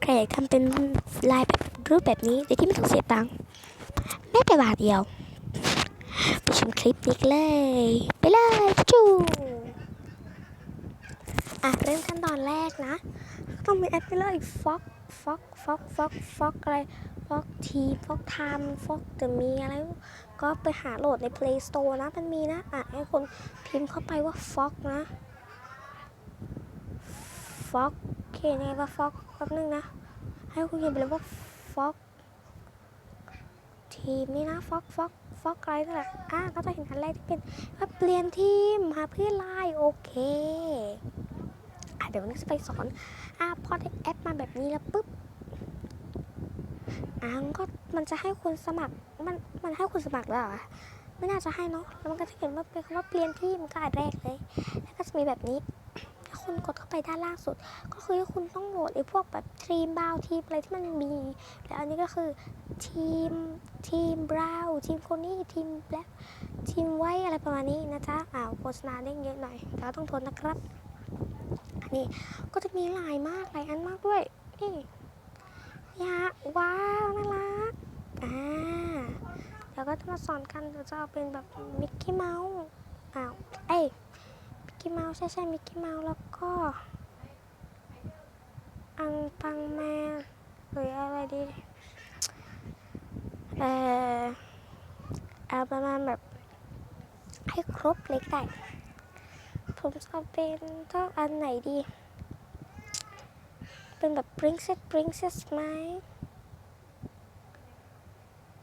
ใครอยากทำเป็นลายแบบรูปแบบนี้โดยที่ไม่ต้องเสียตังค์แม้แต่บาทเดียวไปชมคลิปนี้เลย ไปเลยจูอะเริ่มขั้นตอนแรกนะ ต้องมีแอปไปเลยฟ็อกฟ็อกฟ็อกฟ็อกฟ็อกอะไรฟ็อกทีฟ็อกไทม์ฟ็อกจะมีอะไร ก็ไปหาโหลดใน Play Store นะ มันมีนะ อะให้คนพิมพ์เข้าไปว่าฟ็อกนะฟ็อก เขียนยังไงว่าฟ็อกแป๊บนึงนะ ให้คุณเขียนไปเลยว่าฟ็อกทีมนี่นะฟ็อกฟ็อกฟ็อกอะไรนั่นแหละอะก็จะเห็นอันแรกที่เป็นว่าเปลี่ยนทีมหาเพื่อนไลน์โอเคอะเดี๋ยววันนี้จะไปสอนอะพอได้แอปมาแบบนี้แล้วปุ๊บอะก็มันจะให้คุณสมัครมันมันให้คุณสมัครแล้วเหรอไม่น่าจะให้เนาะแล้วมันก็จะเขียนว่าเป็นคำว่าเปลี่ยนทีมก็อันแรกเลย แล้วก็จะมีแบบนี้ คุณกดเข้าไปด้านล่างสุด ก็คือคุณต้องโหลดไอ้พวกแบบทีมบราวทีมอะไรที่มันมี แล้วอันนี้ก็คือทีมทีมบราวทีมโคนี่ทีมแบล็คทีมไว้อะไรประมาณนี้นะจ๊ะอ้าวโฆษณาเด้งเยอะหน่อยแล้วต้องทนนะครับอันนี้ก็จะมีหลายมากหลายอันมากด้วยนี่ยาว้าวน่ารักอ่าแล้วก็จะมาสอนกันเดี๋ยวจะเอาเป็นแบบมิกกี้เมาส์อ้าวเอ้ยมิกกี้เมาส์ใช่ใช่มิกกี้เมาส์แล้ว ก็อังปังแมนหรืออะไรดี เอ่อเอาประมาณแบบให้ครบเล็กได้ผมจะเอาเป็นต้องอันไหนดี เป็นแบบ princess princess ไหม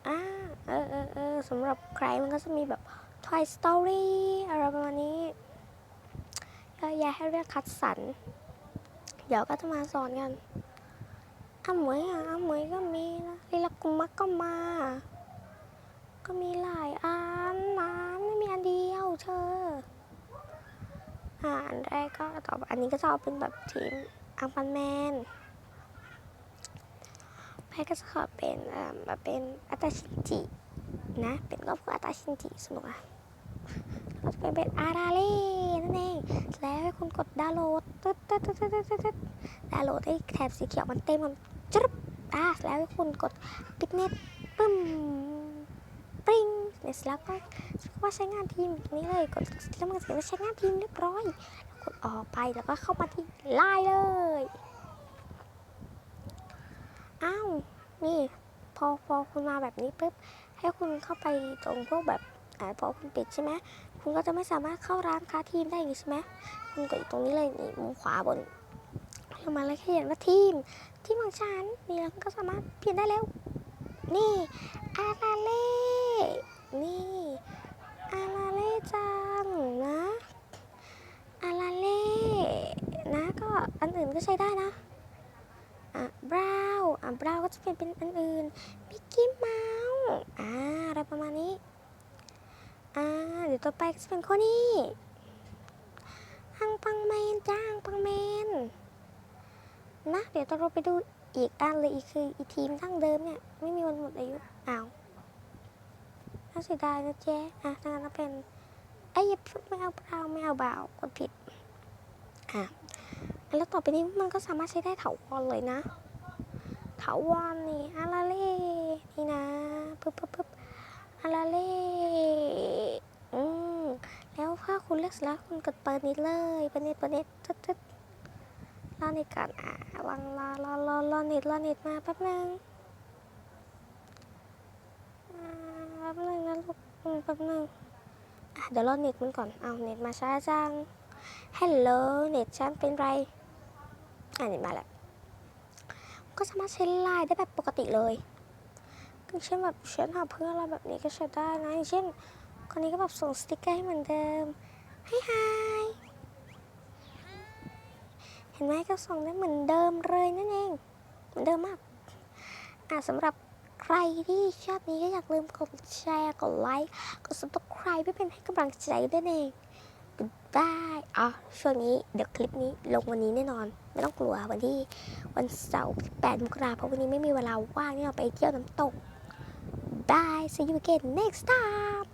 อ่าเออเออเออสำหรับใครมันก็จะมีแบบ Toy Story อะไรประมาณนี้ เยอะแยะให้เลือกคัดสรร เดี๋ยวก็จะมาสอนกันอาเหมยอะอาเหมยก็มีนะลีลากุมักก็มา ก็มีหลายอันนะไม่มีอันเดียวเธออ่าอันแรกก็ต่อไปอันนี้ก็จะเอาเป็นแบบทีมอังปันแมนแพ้ก็จะขอเป็นอ่อมาเป็นอัตาชินจินะ เป็นก็พวกอัตาชินจิสนุกอะ ไปเป็นอาราเล่นั่นเองแล้วให้คุณกดดาวน์โหลดตึ๊ดตึ๊ดตึ๊ดตึ๊ดตึ๊ดตึ๊ดดาวน์โหลดไอ้แถบสีเขียวมันเต็มมันจึ๊บอะแล้วให้คุณกดปิดเน็ตปึ้มปริ้งเสร็จแล้วก็ว่าใช้งานทีมนี้เลยกดแล้วมันก็จะว่าใช้งานทีมเรียบร้อยแล้วกดออกไปแล้วก็เข้ามาที่ไลน์เลยอ้าวนี่พอพอคุณมาแบบนี้ปุ๊บให้คุณเข้าไปตรงพวกแบบ อ่าพอคุณปิดใช่ไหมคุณก็จะไม่สามารถเข้าร้านค้าทีมได้อยู่ใช่ไหมคุณกดอยู่ตรงนี้เลยนี่มุมขวาบนลงมาแล้วเขียนว่าทีม ทีมของฉันนี่แล้วก็สามารถเปลี่ยนได้แล้ว นี่อาราเล่นี่อาราเล่จังนะอาราเล่นะก็อันอื่นก็ใช้ได้นะอะบราวน์อะบราวก็จะเป็นเป็นอันอื่นมิกกี้เมาส์อะมาณนี้ อ่า เดี๋ยว ต่อไปก็จะเป็นคนนี้ฮังปังแมนจ้างปังแมนนะเดี๋ยวเราไปดูอีกอันเลยอีกคืออีทีมทั้งเดิมเนี่ย ไม่มีวันหมดอายุอ้าวน่าเสียดายนะเจ๊อะถ้างั้นก็เป็นไอ้ยอย่าพูดไม่เอาบราวน์ไม่เอาบ่ากดผิดอะแล้วต่อไปนี้มันก็สามารถใช้ได้เถาวรเลยนะเถาวรนี่อาราเล่นี่นะปึ๊บปึ๊บปึ๊บอาราเล่ อืม แล้วถ้าคุณเลือกเสแล้วคุณกดเปิดนิดเลยเปิดนิดเปิดนิดตึ๊ดตึ๊ดรอเน็ตก่อนอะวางรอรอรอรอเน็ตรอเน็ตมาแป๊บนึงอ่าแป๊บนึงนะลูกแป๊บนึงอะเดี๋ยวรอเน็ตมันก่อนเอาเน็ตมาช้าจังฮัลโหลเน็ตฉันเป็นไรอ่าเน็ตมาแล้วก็สามารถใช้ไลน์ได้แบบปกติเลยเช่นแบบฉันหาเพื่อนอะไรแบบนี้ก็ใช้ได้นะอย่างเช่นคนนี้ก็แบบส่งสติกเกอร์ให้เหมือนเดิม ให้ไฮเห็นไหมก็ส่งได้เหมือนเดิมเลยนั่นเอง เหมือนเดิมมาก อ่าสำหรับใครที่ชอบนี้ก็อย่าลืมกดแชร์ กดไลค์ กด subscribe เพื่อเป็นให้กำลังใจด้วยเอง Goodbye อ๋อช่วงนี้เดี๋ยวคลิปนี้ลงวันนี้แน่นอน ไม่ต้องกลัววันที่วันเสาร์8มกราเพราะวันนี้ไม่มีเวลาว่างที่เราไปเที่ยวน้ำตก Bye see you again next time